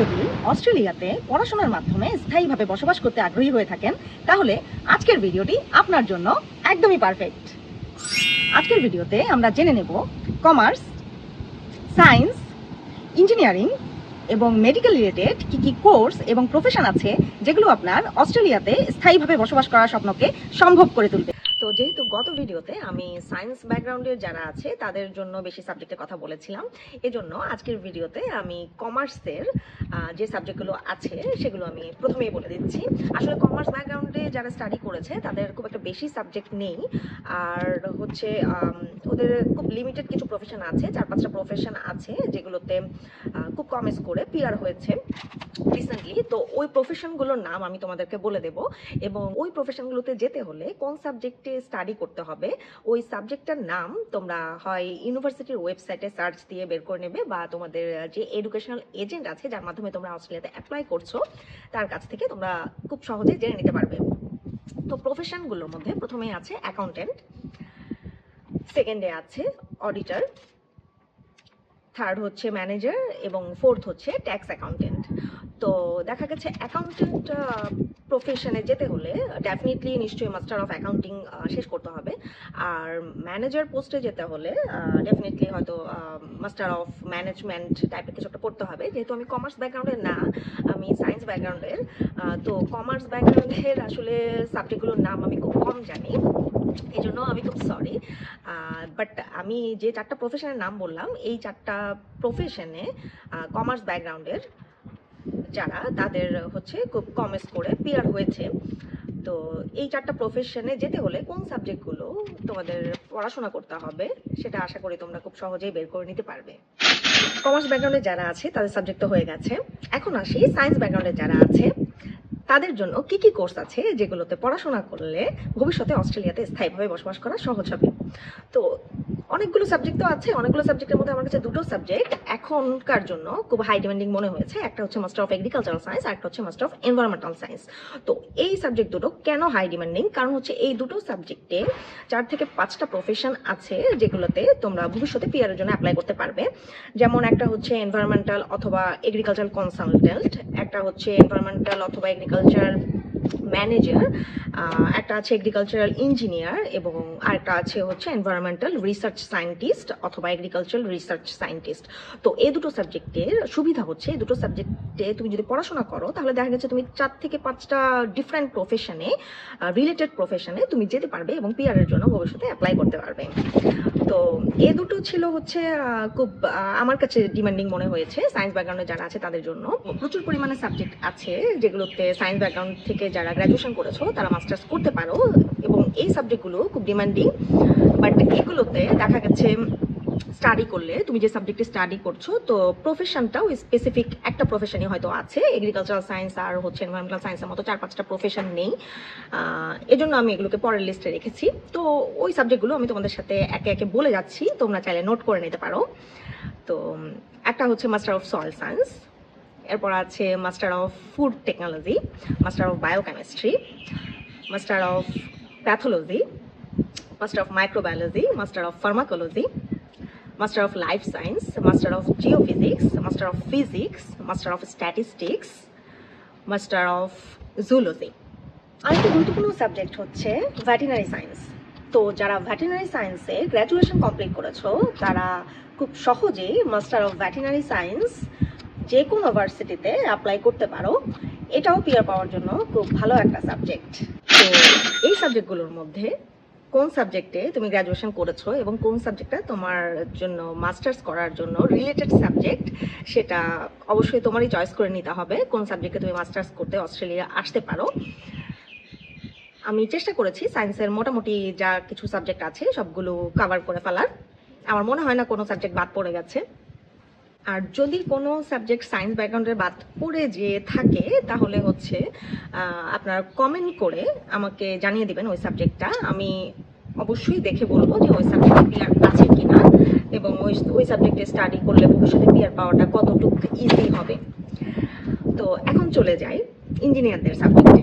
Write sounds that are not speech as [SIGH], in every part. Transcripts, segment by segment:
যদি অস্ট্রেলিয়াতে পড়াশোনার মাধ্যমে স্থায়ীভাবে বসবাস করতে আগ্রহী হয়ে থাকেন, তাহলে আজকের ভিডিওটি আপনার জন্য একদমই পারফেক্ট আজকের ভিডিওতে আমরা জেনে নেব কমার্স সায়েন্স ইঞ্জিনিয়ারিং এবং মেডিকেল রিলেটেড কি কি কোর্স এবং প্রফেশন আছে যেগুলো আপনার অস্ট্রেলিয়াতে স্থায়ীভাবে বসবাস করার স্বপ্নকে সম্ভব করে তুলবে। তো যেহেতু গত ভিডিওতে আমি সায়েন্স ব্যাকগ্রাউন্ডের যারা আছে, তাদের জন্য বেশি সাবজেক্টের কথা বলেছিলাম। এজন্য আজকের ভিডিওতে আমি কমার্সের যে সাবজেক্টগুলো আছে, সেগুলো আমি প্রথমেই বলে দিচ্ছি। আসলে কমার্স ব্যাকগ্রাউন্ডে যারা স্টাডি করেছে, তাদের খুব একটা বেশি সাবজেক্ট নেই। আর হচ্ছে ওদের খুব লিমিটেড কিছু প্রফেশন আছে, চার পাঁচটা প্রফেশন আছে যেগুলোতে খুব কম স্কোরে পিয়ার হয়েছে রিসেন্টলি তো ওই প্রফেশনগুলোর নাম আমি তোমাদেরকে বলে দেব। এবং ওই প্রফেশনগুলোতে যেতে হলে কোন সাবজেক্টে স্টাডি করতে হবে, ওই সাবজেক্টটার নাম তোমরা হয় ইউনিভার্সিটির ওয়েবসাইটে সার্চ দিয়ে বের করে নেবে বা তোমাদের যে এডুকেশনাল এজেন্ট আছে যার মাধ্যমে তোমরা অস্ট্রেলিয়াতে অ্যাপ্লাই করছ, তার কাছ থেকে তোমরা খুব সহজে জেনে নিতে পারবে। তো প্রফেশনগুলোর মধ্যে প্রথমেই আছে অ্যাকাউন্টেন্ট সেকেন্ডে আছে অডিটর থার্ড হচ্ছে ম্যানেজার এবং ফোর্থ হচ্ছে ট্যাক্স অ্যাকাউন্টেন্ট তো দেখা গেছে অ্যাকাউন্টেন্ট প্রফেশনে যেতে হলে ডেফিনেটলি নিশ্চয়ই মাস্টার অফ অ্যাকাউন্টিং শেষ করতে হবে। আর ম্যানেজার পোস্টে যেতে হলে ডেফিনেটলি হয়তো মাস্টার অফ ম্যানেজমেন্ট টাইপের কিছু একটা পড়তে হবে। যেহেতু আমি কমার্স ব্যাকগ্রাউন্ডের না, আমি সায়েন্স ব্যাকগ্রাউন্ডের তো কমার্স ব্যাকগ্রাউন্ডের আসলে সাবজেক্টগুলোর নাম আমি খুব কম জানি। এই জন্য আমি খুব সরি বাট আমি যে চারটা প্রফেশনের নাম বললাম, এই চারটা প্রফেশনে কমার্স ব্যাকগ্রাউন্ডের যারা, তাদের হচ্ছে খুব কম স্কোরে পিয়ার হয়েছে। তো এই চারটা প্রফেশনে যেতে হলে কোন সাবজেক্টগুলো তোমাদের পড়াশোনা করতে হবে, সেটা আশা করি তোমরা খুব সহজেই বের করে নিতে পারবে। কমার্স ব্যাকগ্রাউন্ডে যারা আছে, তাদের সাবজেক্ট তো হয়ে গেছে। এখন আসি সায়েন্স ব্যাকগ্রাউন্ডে যারা আছে তাদের জন্য কি কি কোর্স আছে যেগুলোতে পড়াশোনা করলে ভবিষ্যতে অস্ট্রেলিয়াতে স্থায়ীভাবে বসবাস করা সহজ হবে? তো অনেকগুলো সাবজেক্ট তো আছে, অনেকগুলো সাবজেক্টের মধ্যে আমার কাছে দুটো সাবজেক্ট এখনকার জন্য খুব হাই ডিমান্ডিং মনে হয়েছে। একটা হচ্ছে মাস্টার অফ এগ্রিকালচারাল সায়েন্স আর একটা হচ্ছে মাস্টার অফ এনভায়রনমেন্টাল সায়েন্স তো এই সাবজেক্ট দুটো কেন হাই ডিমান্ডিং কারণ হচ্ছে এই দুটো সাবজেক্টে চার থেকে পাঁচটা প্রফেশন আছে যেগুলোতে তোমরা ভবিষ্যতে পিয়ারের জন্য অ্যাপ্লাই করতে পারবে। যেমন একটা হচ্ছে এনভায়রনমেন্টাল অথবা এগ্রিকালচারাল কনসালটেন্ট একটা হচ্ছে এনভায়রনমেন্টাল অথবা এগ্রিকালচার ম্যানেজার একটা আছে এগ্রিকালচারাল ইঞ্জিনিয়ার এবং আরেকটা আছে হচ্ছে এনভায়রনমেন্টাল রিসার্চ সায়েন্টিস্ট অথবা এগ্রিকালচারাল রিসার্চ সায়েন্টিস্ট তো এই দুটো সাবজেক্টের সুবিধা হচ্ছে, এই দুটো সাবজেক্টে তুমি যদি পড়াশোনা করো, তাহলে দেখা গেছে তুমি চার থেকে পাঁচটা ডিফারেন্ট প্রফেশনে রিলেটেড প্রফেশনে তুমি যেতে পারবে এবং পিআরের জন্য ভবিষ্যতে অ্যাপ্লাই করতে পারবে। তো এ দুটো ছিল হচ্ছে খুব আমার কাছে ডিমান্ডিং মনে হয়েছে সায়েন্স ব্যাকগ্রাউন্ডে যারা আছে তাদের জন্য। প্রচুর পরিমাণে সাবজেক্ট আছে যেগুলোতে সায়েন্স ব্যাকগ্রাউন্ড থেকে যারা গ্র্যাজুয়েশন করেছ, তারা মাস্টার্স করতে পারো এবং এই সাবজেক্টগুলো খুব ডিমান্ডিং বাট এগুলোতে দেখা গেছে স্টাডি করলে, তুমি যে সাবজেক্টে স্টাডি করছ, তো প্রফেশনটাও স্পেসিফিক একটা প্রফেশনই হয়তো আছে। এগ্রিকালচারাল সায়েন্স আর হচ্ছে এনভায়রনমেন্টাল সায়েন্সের মতো চার পাঁচটা প্রফেশন নেই। এজন্য আমি এগুলোকে পরের লিস্টে রেখেছি। তো ওই সাবজেক্টগুলো আমি তোমাদের সাথে একে একে বলে যাচ্ছি। তোমরা চাইলে নোট করে নিতে পারো। তো, একটা হচ্ছে মাস্টার অফ সয়েল সায়েন্স এরপর আছে master of food technology master of biochemistry master of pathology master of microbiology master of pharmacology master of life science master of geophysics master of physics master of statistics master of zoology আরেকটা গুরুত্বপূর্ণ subject হচ্ছে veterinary science তো যারা veterinary সায়েন্সে graduation complete করেছ, তারা খুব সহজেই মাস্টার অফ ভ্যাটেনারি সায়েন্স যে কোনো ভার্সিটিতে অ্যাপ্লাই করতে পারো। এটাও পিয়ার পাওয়ার জন্য খুব ভালো একটা সাবজেক্ট তো এই সাবজেক্টগুলোর মধ্যে কোন সাবজেক্টে তুমি গ্র্যাজুয়েশন করেছ এবং কোন সাবজেক্টটা তোমার জন্য মাস্টার্স করার জন্য রিলেটেড সাবজেক্ট সেটা অবশ্যই তোমারই চয়েস করে নিতে হবে কোন সাবজেক্টে তুমি মাস্টার্স করতে অস্ট্রেলিয়া আসতে পারো। আমি চেষ্টা করেছি সায়েন্সের মোটামুটি যা কিছু সাবজেক্ট আছে সবগুলো কভার করে ফেলার। আমার মনে হয় না কোনো সাবজেক্ট বাদ পড়ে গেছে। আর যদি কোনো সাবজেক্ট সায়েন্স ব্যাকগ্রাউন্ডের বাদ পড়ে যে থাকে, তাহলে হচ্ছে আপনার কমেন্ট করে আমাকে জানিয়ে দেবেন ওই সাবজেক্টটা। আমি অবশ্যই দেখে বলব যে ওই সাবজেক্টে পিয়ার আছে কি না এবং ওই ওই সাবজেক্টে স্টাডি করলে ভবিষ্যতে পিয়ার পাওয়াটা কতটুকু ইজি হবে। তো এখন চলে যাই ইঞ্জিনিয়ারদের সাবজেক্টে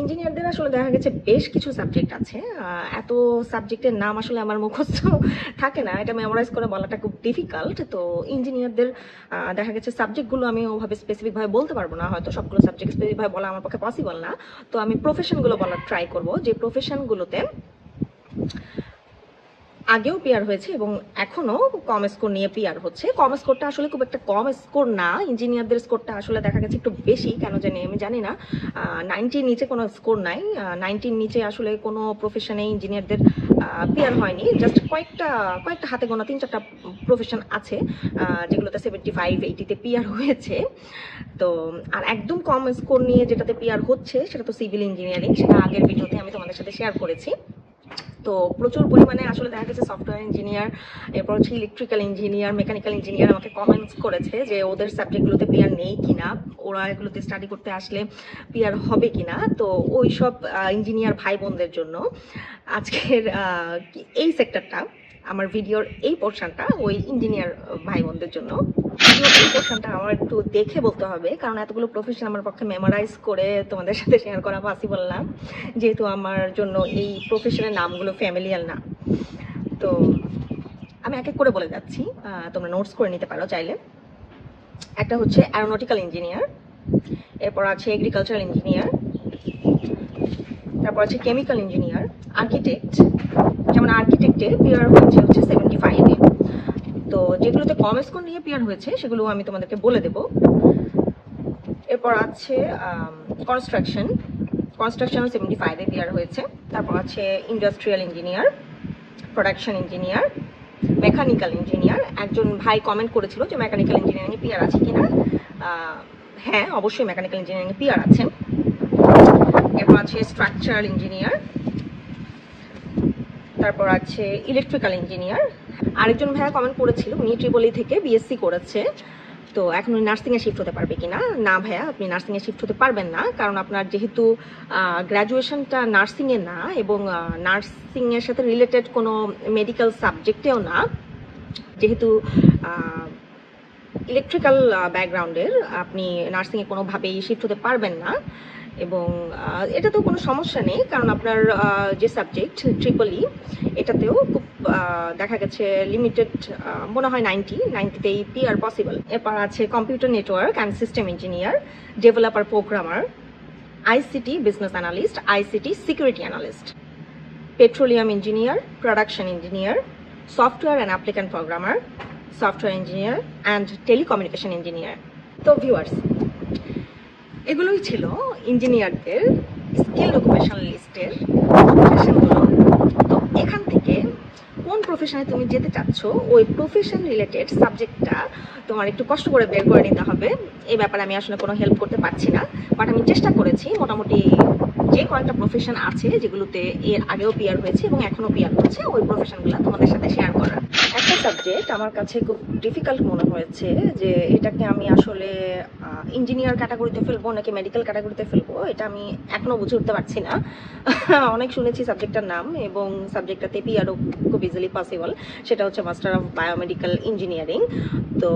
ইঞ্জিনিয়ারদের আসলে দেখা গেছে বেশ কিছু সাবজেক্ট আছে। এত সাবজেক্টের নাম আসলে আমার মুখস্থ থাকে না। এটা মেমোরাইজ করে বলাটা খুব ডিফিকাল্ট তো ইঞ্জিনিয়ারদের দেখা গেছে সাবজেক্টগুলো আমি ওভাবে স্পেসিফিকভাবে বলতে পারব না। হয়তো সবগুলো সাবজেক্ট স্পেসিফিকভাবে বলা আমার পক্ষে পসিবল না। তো আমি প্রফেশনগুলো বলার ট্রাই করব। যে প্রফেশনগুলোতে আগেও পিয়ার হয়েছে এবং এখনও কম স্কোর নিয়ে পিয়ার হচ্ছে। কম স্কোরটা আসলে খুব একটা কম স্কোর না। ইঞ্জিনিয়ারদের স্কোরটা আসলে দেখা গেছে একটু বেশি, কেন জানি আমি জানি না। নাইনটির নিচে কোনো স্কোর নাই। নাইনটির নিচে আসলে কোনো প্রফেশনে ইঞ্জিনিয়ারদের পিয়ার হয়নি। জাস্ট কয়েকটা কয়েকটা হাতে গোনা তিন চারটা প্রফেশন আছে যেগুলোতে সেভেন্টি ফাইভ এইটিতে পিয়ার হয়েছে। তো, আর একদম কম স্কোর নিয়ে যেটাতে পিয়ার হচ্ছে, সেটা তো সিভিল ইঞ্জিনিয়ারিং সেটা আগের ভিডিওতে আমি তোমাদের সাথে শেয়ার করেছি। তো প্রচুর পরিমাণে আসলে দেখা গেছে সফটওয়্যার ইঞ্জিনিয়ার এরপর হচ্ছে ইলেকট্রিক্যাল ইঞ্জিনিয়ার মেকানিক্যাল ইঞ্জিনিয়ার আমাকে কমেন্টস করেছে যে ওদের সাবজেক্টগুলোতে পিয়ার নেই কিনা, ওরা এগুলোতে স্টাডি করতে আসলে পিয়ার হবে কিনা। তো ওই সব ইঞ্জিনিয়ার ভাই বোনদের জন্য আজকের এই সেক্টরটা আমার ভিডিওর এই পোর্শনটা ওই ইঞ্জিনিয়ার ভাই বোনদের জন্য। এই পোর্শনটা আমার একটু দেখে বলতে হবে, কারণ এতগুলো প্রফেশন আমার পক্ষে মেমোরাইজ করে তোমাদের সাথে শেয়ার করা পসিবল না, যেহেতু আমার জন্য এই প্রফেশনের নামগুলো ফ্যামিলিয়ার না। তো আমি এক এক করে বলে যাচ্ছি তোমরা নোটস করে নিতে পারো চাইলে। একটা হচ্ছে অ্যারোনটিক্যাল ইঞ্জিনিয়ার এরপর আছে এগ্রিকালচারাল ইঞ্জিনিয়ার তারপর আছে কেমিক্যাল ইঞ্জিনিয়ার আর্কিটেক্ট যেমন আর্কিটেক্টে পিয়ার হয়েছে হচ্ছে সেভেন্টি ফাইভে তো যেগুলোতে কম স্কোর নিয়ে পিয়ার হয়েছে, সেগুলো আমি তোমাদেরকে বলে দেব। এরপর আছে কনস্ট্রাকশন কনস্ট্রাকশন সেভেন্টি ফাইভে পিয়ার হয়েছে। তারপর আছে industrial engineer production engineer mechanical engineer একজন ভাই কমেন্ট করেছিল যে মেকানিক্যাল ইঞ্জিনিয়ারিং পিয়ার আছে কিনা। হ্যাঁ অবশ্যই মেকানিক্যাল ইঞ্জিনিয়ারিং পিয়ার আছে এরপর আছে স্ট্রাকচারাল ইঞ্জিনিয়ার তারপর আছে ইলেকট্রিক্যাল ইঞ্জিনিয়ার আরেকজন ভাইয়া কমেন্ট করেছিল, উনি ট্রিপলি থেকে বিএসসি করেছে। তো এখন উনি নার্সিংয়ে শিফট হতে পারবে কিনা? না ভাইয়া, আপনি নার্সিংয়ে শিফট হতে পারবেন না, কারণ আপনার যেহেতু গ্র্যাজুয়েশনটা নার্সিংয়ে না এবং নার্সিংয়ের সাথে রিলেটেড কোনো মেডিকেল সাবজেক্টেও না, যেহেতু ইলেকট্রিক্যাল ব্যাকগ্রাউন্ডের আপনি নার্সিংয়ে কোনোভাবেই শিফট হতে পারবেন না। এবং আহ, এটাতেও কোনো সমস্যা নেই কারণ আপনার যে সাবজেক্ট ট্রিপলি এটাতেও খুব দেখা গেছে লিমিটেড মনে হয় নাইনটি নাইনটিতেই পিআর পসিবল এরপর আছে computer network and system engineer developer programmer ICT business analyst ICT security analyst petroleum engineer production engineer software and applicant programmer software engineer and telecommunication engineer তো viewers এগুলোই ছিল ইঞ্জিনিয়ারদের skill occupation লিস্টের প্রফেশনগুলো তো এখান থেকে কোন প্রফেশনে তুমি যেতে চাচ্ছ, ওই প্রফেশন রিলেটেড সাবজেক্টটা তোমার একটু কষ্ট করে বের করে নিতে হবে। এই ব্যাপারে আমি আসলে কোনো হেল্প করতে পারছি না। বাট আমি চেষ্টা করেছি, মোটামুটি যে কয়েকটা প্রফেশন আছে যেগুলোতে এর আগেও পিয়ার হয়েছে এবং এখনও পিয়ার হচ্ছে, ওই প্রফেশনগুলো তোমাদের সাথে শেয়ার করার। সাবজেক্ট আমার কাছে খুব ডিফিকাল্ট মনে হয়েছে যে এটাকে আমি আসলে ইঞ্জিনিয়ার ক্যাটাগরিতে ফেলব নাকি মেডিকেল ক্যাটাগরিতে ফেলব, এটা আমি এখনও বুঝে উঠতে পারছি না। [LAUGHS] অনেক শুনেছি সাবজেক্টটার নাম এবং সাবজেক্টটাতে পিআরও খুব ইজিলি পসিবল সেটা হচ্ছে মাস্টার অফ বায়োমেডিক্যাল ইঞ্জিনিয়ারিং তো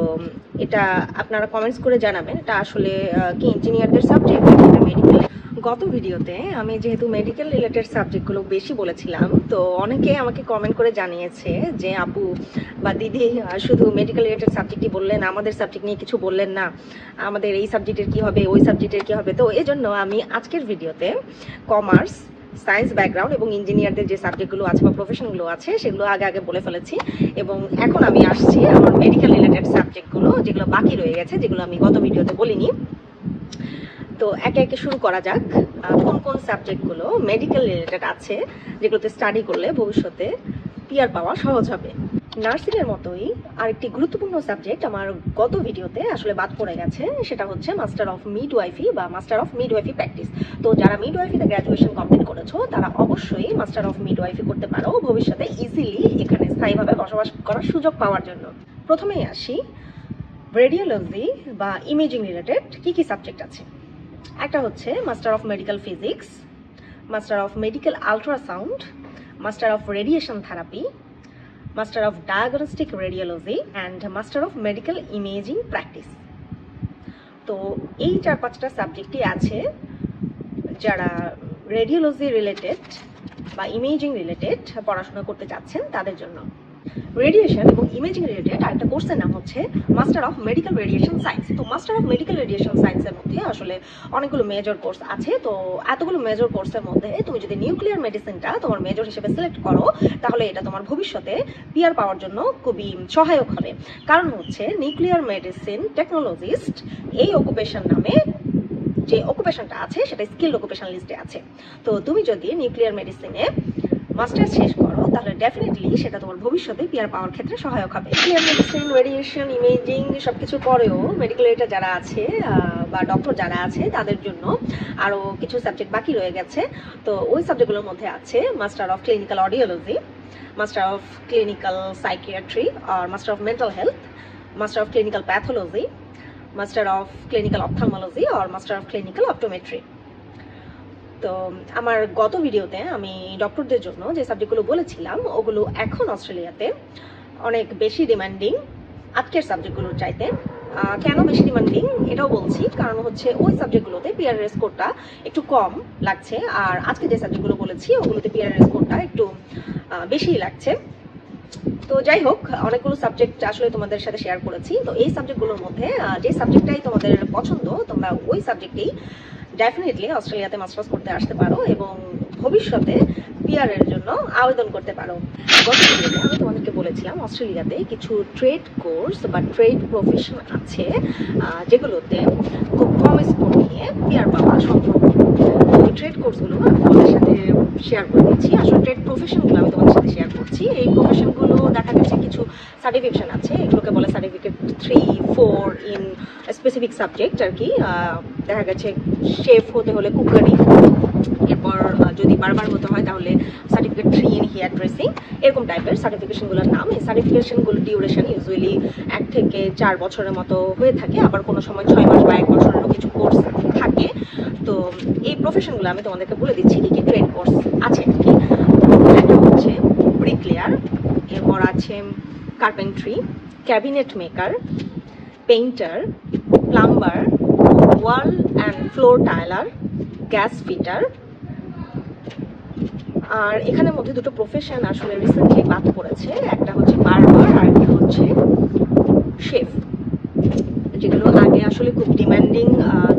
এটা আপনারা কমেন্টস করে জানাবেন, এটা আসলে কি ইঞ্জিনিয়ারদের সাবজেক্ট মেডিকেল গত ভিডিওতে আমি যেহেতু মেডিকেল রিলেটেড সাবজেক্টগুলো বেশি বলেছিলাম, তো অনেকে আমাকে কমেন্ট করে জানিয়েছে যে, আপু বা দিদি শুধু মেডিকেল রিলেটেড সাবজেক্টই বললেন, আমাদের সাবজেক্ট নিয়ে কিছু বললেন না। আমাদের এই সাবজেক্টের কি হবে, ওই সাবজেক্টের কি হবে? তো এই জন্য আমি আজকের ভিডিওতে কমার্স সায়েন্স ব্যাকগ্রাউন্ড এবং ইঞ্জিনিয়ারদের যে সাবজেক্টগুলো আছে বা প্রফেশনগুলো আছে, সেগুলো আগে আগে বলে ফেলেছি এবং এখন আমি আসছি আমার মেডিকেল রিলেটেড সাবজেক্টগুলো যেগুলো বাকি রয়ে গেছে, যেগুলো আমি গত ভিডিওতে বলিনি। তো একে একে শুরু করা যাক। কোন কোন সাবজেক্টগুলো মেডিকেল রিলেটেড আছে, যেগুলোতে স্টাডি করলে ভবিষ্যতে পিয়ার পাওয়া সহজ হবে। নার্সিং এর মতোই আরেকটি গুরুত্বপূর্ণ সাবজেক্ট আমার গত ভিডিওতে আসলে বাদ পড়ে গেছে, সেটা হচ্ছে মাস্টার অফ মিড মিডওয়াইফি বা master of mid midwifery practice তো যারা মিড মিডওয়াইফিতে গ্র্যাজুয়েশন কমপ্লিট করেছ, তারা অবশ্যই মাস্টার অফ মিড মিডওয়াইফি করতে পারো, ভবিষ্যতে ইজিলি এখানে স্থায়ীভাবে বসবাস করার সুযোগ পাওয়ার জন্য। প্রথমেই আসি। রেডিওলজি বা ইমেজিং রিলেটেড কি কি সাবজেক্ট আছে? একটা হচ্ছে master of medical physics master of medical ultrasound master of radiation therapy master of diagnostic radiology and master of medical imaging practice তো এই চার পাঁচটা সাবজেক্টই আছে যারা রেডিওলজি রিলেটেড বা ইমেজিং রিলেটেড পড়াশোনা করতে চাচ্ছেন তাদের জন্য। রেডিয়েশন এবং ইমেজিং রিলেটেড আরেকটা কোর্সের নাম হচ্ছে master of medical radiation science তো মাস্টার অফ মেডিকেল রেডিয়েশন সায়েন্সের মধ্যে আসলে অনেকগুলো মেজর কোর্স আছে। তো এতগুলো মেজর কোর্সের মধ্যে তুমি যদি নিউক্লিয়ার মেডিসিনটা তোমার মেজর হিসেবে সিলেক্ট করো, তাহলে এটা তোমার ভবিষ্যতে পিয়ার পাওয়ার জন্য খুবই সহায়ক হবে। কারণ হচ্ছে নিউক্লিয়ার মেডিসিন টেকনোলজিস্ট এই অকুপেশন নামে যে অকুপেশনটা আছে, সেটা স্কিল অকুপেশন লিস্টে আছে। তো তুমি যদি নিউক্লিয়ার মেডিসিনে মাস্টার্স শেষ করো, তাহলে ডেফিনেটলি সেটা তোমার ভবিষ্যতে পিআর পাওয়ার ক্ষেত্রে সহায়ক হবে। মেডিসিন রেডিয়েশন ইমেজিং সব কিছুর পরেও মেডিকেল এটা যারা আছে বা ডক্টর যারা আছে, তাদের জন্য আরও কিছু সাবজেক্ট বাকি রয়ে গেছে। তো ওই সাবজেক্টগুলোর মধ্যে আছে master of clinical audiology master of clinical psychiatry R master of mental health master of clinical pathology master of clinical ophthalmology R master of clinical optometry তো আমার গত ভিডিওতে আমি ডক্টরদের জন্য যে সাবজেক্টগুলো বলেছিলাম, ওগুলো এখন অস্ট্রেলিয়াতে অনেক বেশি ডিমান্ডিং আজকের সাবজেক্টগুলোর চাইতে। কেন বেশি ডিমান্ডিং এটাও বলছি, কারণ হচ্ছে ওই সাবজেক্টগুলোতে পিআর স্কোরটা একটু কম লাগছে, আর আজকে যে সাবজেক্টগুলো বলেছি, ওগুলোতে পিআর স্কোরটা একটু বেশিই লাগছে। তো যাই হোক, অনেকগুলো সাবজেক্ট আসলে তোমাদের সাথে শেয়ার করেছি। তো এই সাবজেক্টগুলোর মধ্যে যে সাবজেক্টটাই তোমাদের পছন্দ, তোমরা ওই সাবজেক্টেই ডেফিনেটলি অস্ট্রেলিয়াতে মাস্টার্স করতে আসতে পারো এবং ভবিষ্যতে পিয়ারের জন্য আবেদন করতে পারো। গত আমি তোমাদেরকে বলেছিলাম অস্ট্রেলিয়াতে কিছু ট্রেড কোর্স বা ট্রেড প্রফেশন আছে যেগুলোতে খুব কম স্কোর নিয়ে পিয়ার পাওয়া সম্ভব। ট্রেড কোর্সগুলো তোমাদের সাথে শেয়ার করে দিচ্ছি। আসলে ট্রেড প্রফেশনগুলো আমি তোমাদের সাথে শেয়ার করছি। এই প্রফেশনগুলো দেখা গেছে কিছু সার্টিফিকেশন আছে। এগুলোকে বলে certificate three four in specific subject আর কি দেখা গেছে শেফ হতে হলে কুকারি এরপর যদি বারবার হতে হয় তাহলে certificate three in hair dressing এরকম টাইপের সার্টিফিকেশনগুলোর নাম। এই সার্টিফিকেশনগুলো ডিউরেশন ইউজুয়ালি এক থেকে চার বছরের মতো হয়ে থাকে। আবার কোনো সময় ছয় মাস বা এক বছরেরও কিছু কোর্স থাকে তো এই প্রফেশনগুলো আমি তোমাদেরকে বলে দিচ্ছি, কি কি ট্রেড কোর্স আছে আর কি। একটা হচ্ছে ব্রিকলেয়ার এরপর আছে carpentry cabinet maker painter plumber wall and floor tiler gas fitter আর এখানের মধ্যে দুটো প্রফেশন আসলে রিসেন্টলি বাদ পড়েছে, একটা হচ্ছে বারবার আর একটা হচ্ছে শেফ যেগুলো আগে আসলে খুব ডিমান্ডিং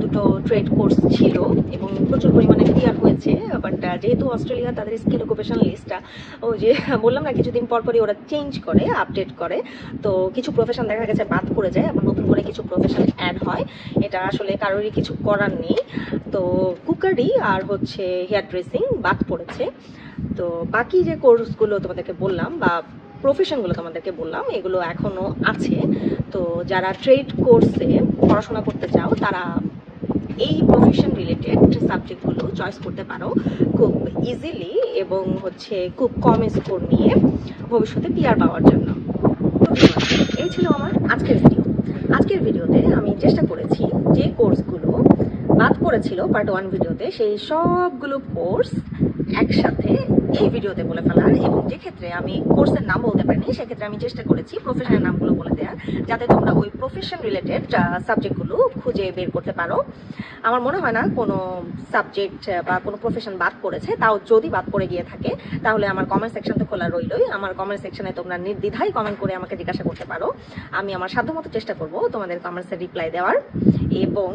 দুটো ট্রেড কোর্স ছিল এবং প্রচুর পরিমাণে ক্লিয়ার হয়েছে। বাট যেহেতু অস্ট্রেলিয়া তাদের স্কিল অকুপেশন লিস্টটা ও যে [LAUGHS] বললাম না, কিছুদিন পর পরই ওরা চেঞ্জ করে আপডেট করে। তো কিছু প্রফেশন দেখা গেছে বাদ পড়ে যায়, আবার নতুন করে কিছু প্রফেশন অ্যাড হয়। এটা আসলে কারোরই কিছু করার নেই। তো কুকারি আর হচ্ছে হেয়ার ড্রেসিং বাদ পড়েছে। তো বাকি যে কোর্সগুলো তোমাদেরকে বললাম বা প্রফেশনগুলো তোমাদেরকে বললাম, এগুলো এখনও আছে। তো যারা ট্রেড কোর্সে পড়াশোনা করতে চাও, তারা এই প্রফেশন রিলেটেড সাবজেক্টগুলো চয়েস করতে পারো। খুব ইজিলি এবং হচ্ছে খুব কম স্কোর নিয়ে ভবিষ্যতে পিআর পাওয়ার জন্য। এই ছিল আমার আজকের ভিডিও আজকের ভিডিওতে আমি চেষ্টা করেছি যে কোর্সগুলো বাদ পড়েছিল পার্ট ওয়ান ভিডিওতে সেই সবগুলো কোর্স একসাথে এই ভিডিওতে বলে ফেলার এবং যে ক্ষেত্রে আমি কোর্সের নাম বলতে পারিনি, সেক্ষেত্রে আমি চেষ্টা করেছি প্রফেশনের নামগুলো বলে দেওয়ার, যাতে তোমরা ওই প্রফেশন রিলেটেড সাবজেক্টগুলো খুঁজে বের করতে পারো। আমার মনে হয় না কোনো সাবজেক্ট বা কোনো প্রফেশন বাদ পড়েছে, তাও যদি বাদ পড়ে গিয়ে থাকে, তাহলে আমার কমেন্ট সেকশন তো খোলা রইলই। আমার কমেন্ট সেকশনে তোমরা নির্দ্বিধায় কমেন্ট করে আমাকে জিজ্ঞাসা করতে পারো। আমি আমার সাধ্যমতো চেষ্টা করব তোমাদের কমেন্টসের রিপ্লাই দেওয়ার। এবং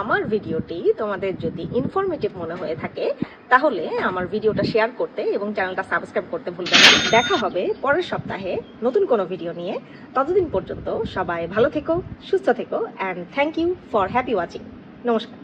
আমার ভিডিওটি তোমাদের যদি ইনফরমেটিভ মনে হয়ে থাকে, তাহলে আমার ভিডিওটা শেয়ার করতে এবং চ্যানেলটা সাবস্ক্রাইব করতে ভুলবেন না। দেখা হবে পরের সপ্তাহে নতুন কোনো ভিডিও নিয়ে। ততদিন পর্যন্ত সবাই ভালো থেকো, সুস্থ থেকো and thank you for happy watching নমস্কার।